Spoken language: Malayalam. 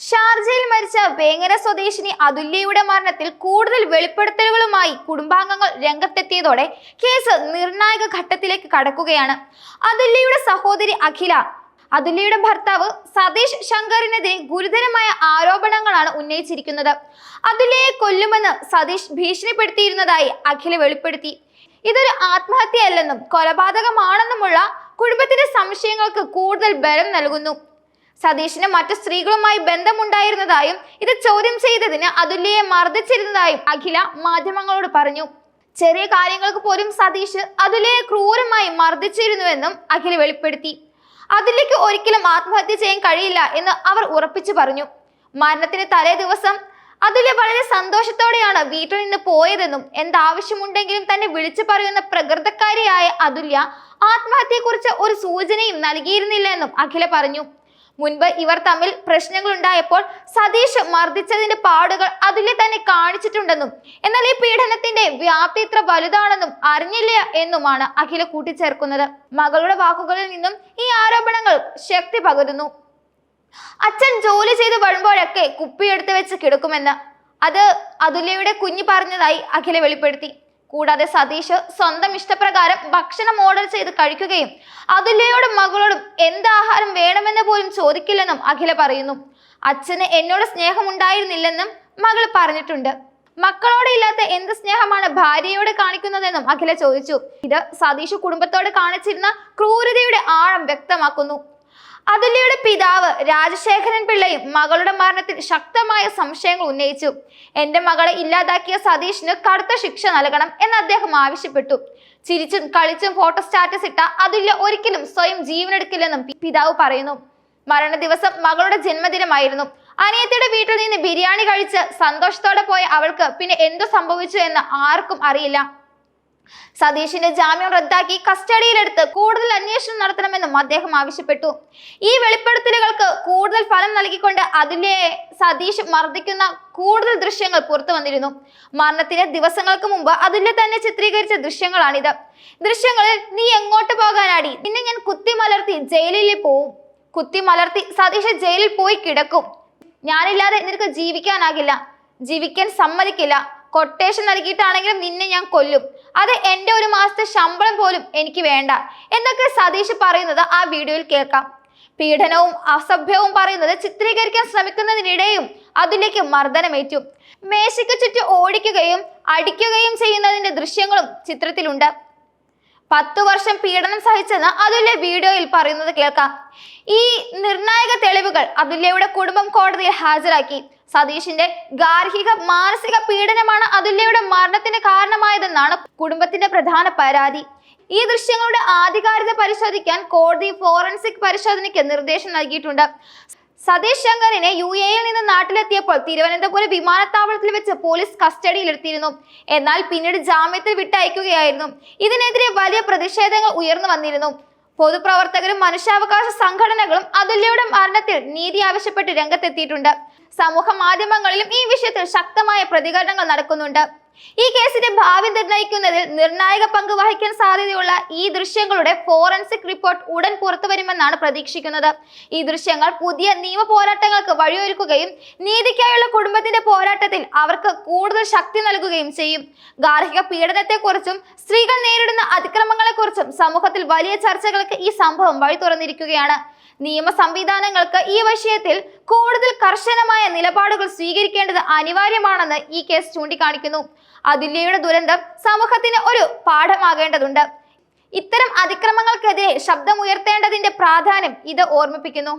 ഷാർജയിൽ മരിച്ച വേങ്ങര സ്വദേശിനി അതുല്യയുടെ മരണത്തിൽ കൂടുതൽ വെളിപ്പെടുത്തലുകളുമായി കുടുംബാംഗങ്ങൾ രംഗത്തെത്തിയതോടെ കേസ് നിർണായക ഘട്ടത്തിലേക്ക് കടക്കുകയാണ്. അതുല്യയുടെ സഹോദരി അഖില. അതുല്യയുടെ ഭർത്താവ് സതീഷ് ശങ്കറിനെതിരെ ഗുരുതരമായ ആരോപണങ്ങളാണ് ഉന്നയിച്ചിരിക്കുന്നത്. അതുല്യയെ കൊല്ലുമെന്ന് സതീഷ് ഭീഷണിപ്പെടുത്തിയിരുന്നതായി അഖില വെളിപ്പെടുത്തി. ഇതൊരു ആത്മഹത്യയല്ലെന്നും കൊലപാതകമാണെന്നുമുള്ള കുടുംബത്തിന്റെ സംശയങ്ങൾക്ക് കൂടുതൽ ബലം നൽകുന്നു. സതീഷിന് മറ്റു സ്ത്രീകളുമായി ബന്ധമുണ്ടായിരുന്നതായും ഇത് ചോദ്യം ചെയ്തതിന് അതുല്യയെ മർദ്ദിച്ചിരുന്നതായും അഖില മാധ്യമങ്ങളോട് പറഞ്ഞു. ചെറിയ കാര്യങ്ങൾക്ക് പോലും സതീഷ് അതുല്യയെ ക്രൂരമായി മർദ്ദിച്ചിരുന്നുവെന്നും അഖില വെളിപ്പെടുത്തി. അതുല്യക്ക് ഒരിക്കലും ആത്മഹത്യ ചെയ്യാൻ കഴിയില്ല എന്ന് അവർ ഉറപ്പിച്ചു പറഞ്ഞു. മരണത്തിന് തലേ ദിവസം അതുല്യ വളരെ സന്തോഷത്തോടെയാണ് വീട്ടിൽ നിന്ന് പോയതെന്നും എന്താവശ്യമുണ്ടെങ്കിലും തന്നെ വിളിച്ചു പറയുന്ന പ്രകൃതക്കാരിയായ അതുല്യ ആത്മഹത്യയെക്കുറിച്ച് ഒരു സൂചനയും നൽകിയിരുന്നില്ല എന്നും അഖില പറഞ്ഞു. മുൻപ് ഇവർ തമ്മിൽ പ്രശ്നങ്ങൾ ഉണ്ടായപ്പോൾ സതീഷ് മർദ്ദിച്ചതിന്റെ പാടുകൾ അതിലെ തന്നെ കാണിച്ചിട്ടുണ്ടെന്നും എന്നാൽ ഈ പീഡനത്തിന്റെ വ്യാപ്തി ഇത്ര വലുതാണെന്നും അറിഞ്ഞില്ല എന്നുമാണ് അഖില കൂട്ടിച്ചേർക്കുന്നത്. മകളുടെ വാക്കുകളിൽ നിന്നും ഈ ആരോപണങ്ങൾ ശക്തി പകരുന്നു. അച്ഛൻ ജോലി ചെയ്ത് വരുമ്പോഴൊക്കെ കുപ്പിയെടുത്ത് വെച്ച് കിടക്കുമെന്ന്. അത് അതുല്യയുടെ കുഞ്ഞു പറഞ്ഞതായി അഖില വെളിപ്പെടുത്തി. കൂടാതെ സതീഷ് സ്വന്തം ഇഷ്ടപ്രകാരം ഭക്ഷണം ഓർഡർ ചെയ്ത് കഴിക്കുകയും അതുല്യയോടും മകളോടും എന്ത് ആഹാരം വേണമെന്ന് പോലും ചോദിക്കില്ലെന്നും അഖില പറയുന്നു. അച്ഛന് എന്നോട് സ്നേഹമുണ്ടായിരുന്നില്ലെന്നും മകൾ പറഞ്ഞിട്ടുണ്ട്. മക്കളോട് ഇല്ലാത്ത എന്ത് സ്നേഹമാണ് ഭാര്യയോട് കാണിക്കുന്നതെന്നും അഖില ചോദിച്ചു. ഇത് സതീഷ് കുടുംബത്തോട് കാണിച്ചിരുന്ന ക്രൂരതയുടെ ആഴം വ്യക്തമാക്കുന്നു. അതുല്യയുടെ പിതാവ് രാജശേഖരൻ പിള്ളയും മകളുടെ മരണത്തിൽ ശക്തമായ സംശയങ്ങൾ ഉന്നയിച്ചു. എന്റെ മകളെ ഇല്ലാതാക്കിയ സതീഷിന് കടുത്ത ശിക്ഷ നൽകണം എന്ന് അദ്ദേഹം ആവശ്യപ്പെട്ടു. ചിരിച്ചും കളിച്ചും ഫോട്ടോ സ്റ്റാറ്റസ് ഇട്ട അതുല്യ ഒരിക്കലും സ്വയം ജീവനെടുക്കില്ലെന്നും പിതാവ് പറയുന്നു. മരണ ദിവസം മകളുടെ ജന്മദിനമായിരുന്നു. അനിയത്തിയുടെ വീട്ടിൽ നിന്ന് ബിരിയാണി കഴിച്ച് സന്തോഷത്തോടെ പോയ അവൾക്ക് പിന്നെ എന്തോ സംഭവിച്ചു എന്ന് ആർക്കും അറിയില്ല. സതീഷിന്റെ ജാമ്യം റദ്ദാക്കി കസ്റ്റഡിയിലെടുത്ത് കൂടുതൽ അന്വേഷണം നടത്തണമെന്നും അദ്ദേഹം ആവശ്യപ്പെട്ടു. ഈ വെളിപ്പെടുത്തലുകൾക്ക് കൂടുതൽ ഫലം നൽകിക്കൊണ്ട് അതിനെ സതീഷ് മർദ്ദിക്കുന്ന കൂടുതൽ ദൃശ്യങ്ങൾ പുറത്തു വന്നിരുന്നു. മരണത്തിന് ദിവസങ്ങൾക്ക് മുമ്പ് അതിലെ തന്നെ ചിത്രീകരിച്ച ദൃശ്യങ്ങളാണിത്. ദൃശ്യങ്ങളിൽ നീ എങ്ങോട്ട് പോകാനാടി? നിന്നെ ഞാൻ കുത്തി മലർത്തി ജയിലിൽ പോവും. കുത്തി മലർത്തി സതീഷ് ജയിലിൽ പോയി കിടക്കും. ഞാനില്ലാതെ നിനക്ക് ജീവിക്കാനാകില്ല. ജീവിക്കാൻ സമ്മതിക്കില്ല. കൊട്ടേഷൻ നൽകിയിട്ടാണെങ്കിലും നിന്നെ ഞാൻ കൊല്ലും. അത് എന്റെ ഒരു മാസത്തെ ശമ്പളം പോലും എനിക്ക് വേണ്ട. എന്നൊക്കെ സതീഷ് പറയുന്നത് ആ വീഡിയോയിൽ കേൾക്കാം. പീഡനവും അസഭ്യവും പറയുന്നത് ചിത്രീകരിക്കാൻ ശ്രമിക്കുന്നതിനിടെയും അതിലേക്ക് മർദ്ദനമേറ്റു. മേശയ്ക്ക് ചുറ്റും ഓടിക്കുകയും അടിക്കുകയും ചെയ്യുന്നതിന്റെ ദൃശ്യങ്ങളും ചിത്രത്തിലുണ്ട്. പത്തു വർഷം പീഡനം സഹിച്ചെന്ന് അതുല്യ വീഡിയോയിൽ പറയുന്നത് കേൾക്കാം. ഈ നിർണായക തെളിവുകൾ അതുല്യയുടെ കുടുംബം കോടതിയിൽ ഹാജരാക്കി. സതീഷിന്റെ ഗാർഹിക മാനസിക പീഡനമാണ് അതുല്യയുടെ മരണത്തിന് കാരണമായതെന്നാണ് കുടുംബത്തിന്റെ പ്രധാന പരാതി. ഈ ദൃശ്യങ്ങളുടെ ആധികാരികത പരിശോധിക്കാൻ കോടതി ഫോറൻസിക് പരിശോധനയ്ക്ക് നിർദ്ദേശം നൽകിയിട്ടുണ്ട്. സതീഷ് ശങ്കറിനെ യു എയിൽ നിന്ന് നാട്ടിലെത്തിയപ്പോൾ തിരുവനന്തപുരം വിമാനത്താവളത്തിൽ വെച്ച് പോലീസ് കസ്റ്റഡിയിലെടുത്തിരുന്നു. എന്നാൽ പിന്നീട് ജാമ്യത്തിൽ വിട്ടയക്കുകയായിരുന്നു. ഇതിനെതിരെ വലിയ പ്രതിഷേധങ്ങൾ ഉയർന്നു വന്നിരുന്നു. പൊതുപ്രവർത്തകരും മനുഷ്യാവകാശ സംഘടനകളും അതുല്യയുടെ മരണത്തിൽ നീതി ആവശ്യപ്പെട്ട് രംഗത്തെത്തിയിട്ടുണ്ട്. സമൂഹ മാധ്യമങ്ങളിലും ഈ വിഷയത്തിൽ ശക്തമായ പ്രതികരണങ്ങൾ നടക്കുന്നുണ്ട്. ഈ കേസിന്റെ ഭാവി നിർണയിക്കുന്നതിൽ നിർണായക പങ്ക് വഹിക്കാൻ സാധ്യതയുള്ള ഈ ദൃശ്യങ്ങളുടെ ഫോറൻസിക് റിപ്പോർട്ട് ഉടൻ പുറത്തു വരുമെന്നാണ് പ്രതീക്ഷിക്കുന്നത്. ഈ ദൃശ്യങ്ങൾ പുതിയ നിയമ പോരാട്ടങ്ങൾക്ക് വഴിയൊരുക്കുകയും നീതിക്കായുള്ള കുടുംബത്തിന്റെ പോരാട്ടത്തിൽ അവർക്ക് കൂടുതൽ ശക്തി നൽകുകയും ചെയ്യും. ഗാർഹിക പീഡനത്തെക്കുറിച്ചും സ്ത്രീകൾ നേരിടുന്ന അതിക്രമങ്ങളെക്കുറിച്ചും സമൂഹത്തിൽ വലിയ ചർച്ചകൾക്ക് ഈ സംഭവം വഴി തുറന്നിരിക്കുകയാണ് നിയമ സംവിധാനങ്ങൾക്ക് ഈ വിഷയത്തിൽ കൂടുതൽ കർശനമായ നിലപാടുകൾ സ്വീകരിക്കേണ്ടത് അനിവാര്യമാണെന്ന് ഈ കേസ് ചൂണ്ടിക്കാണിക്കുന്നു. അതുല്യയുടെ ദുരന്തം സമൂഹത്തിന് ഒരു പാഠമാകേണ്ടതുണ്ട്. ഇത്തരം അതിക്രമങ്ങൾക്കെതിരെ ശബ്ദമുയർത്തേണ്ടതിന്റെ പ്രാധാന്യം ഇത് ഓർമ്മിപ്പിക്കുന്നു.